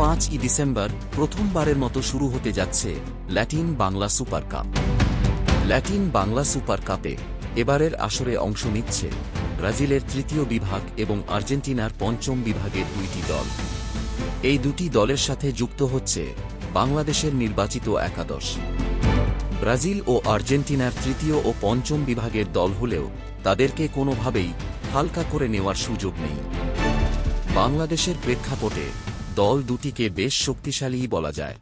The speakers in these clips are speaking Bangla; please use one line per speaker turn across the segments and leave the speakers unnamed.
পাঁচই ডিসেম্বর প্রথমবারের মতো শুরু হতে যাচ্ছে Latin Bangla super cup. Latin Bangla super কাপে এবারের আসরে অংশ নিচ্ছে ব্রাজিলের তৃতীয় বিভাগ এবং আর্জেন্টিনার পঞ্চম বিভাগের দুইটি দল। এই দুটি দলের সাথে যুক্ত হচ্ছে বাংলাদেশের নির্বাচিত একাদশ। ব্রাজিল ও আর্জেন্টিনার তৃতীয় ও পঞ্চম বিভাগের দল হলেও তাদেরকে কোনোভাবেই হালকা করে নেওয়ার সুযোগ নেই। বাংলাদেশের প্রেক্ষাপটে দল দুটিকে বেশ শক্তিশালীই বলা যায়।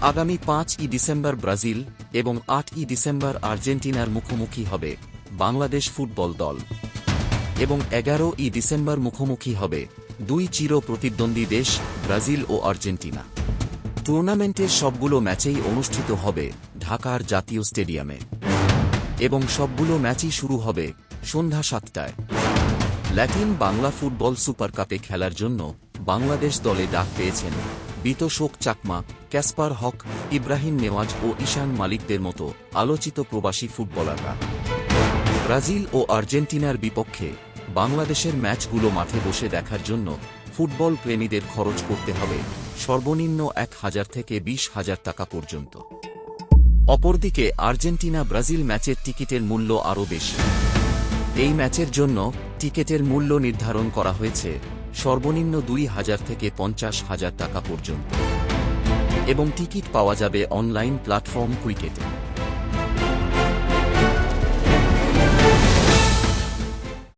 আগামী পাঁচই ডিসেম্বর ব্রাজিল এবং আটই ডিসেম্বর আর্জেন্টিনার মুখোমুখি হবে বাংলাদেশ ফুটবল দল। এবং এগারো ই ডিসেম্বর মুখোমুখি হবে দুই চির প্রতিদ্বন্দ্বী দেশ ব্রাজিল ও আর্জেন্টিনা। টুর্নামেন্টের সবগুলো ম্যাচেই অনুষ্ঠিত হবে ঢাকার জাতীয় স্টেডিয়ামে। এবং সবগুলো ম্যাচই শুরু হবে সন্ধ্যা সাতটায়। ল্যাটিন বাংলা ফুটবল সুপার কাপে খেলার জন্য বাংলাদেশ দলে ডাক পেয়েছেন বিতশোক চাকমা, ক্যাসপার হক, ইব্রাহিম নেওয়াজ ও ঈশান মালিকদের মতো আলোচিত প্রবাসী ফুটবলাররা। ব্রাজিল ও আর্জেন্টিনার বিপক্ষে বাংলাদেশের ম্যাচগুলো মাঠে বসে দেখার জন্য ফুটবল প্রেমীদের খরচ করতে হবে সর্বনিম্ন এক হাজার থেকে বিশ হাজার টাকা পর্যন্ত। অপরদিকে আর্জেন্টিনা ব্রাজিল ম্যাচের টিকিটের মূল্য আরও বেশি। এই ম্যাচের জন্য টিকেটের মূল্য নির্ধারণ করা হয়েছে সর্বনিম্ন দুই হাজার থেকে পঞ্চাশ হাজার টাকা পর্যন্ত। এবং টিকিট পাওয়া যাবে অনলাইন প্ল্যাটফর্ম কুইকেটে।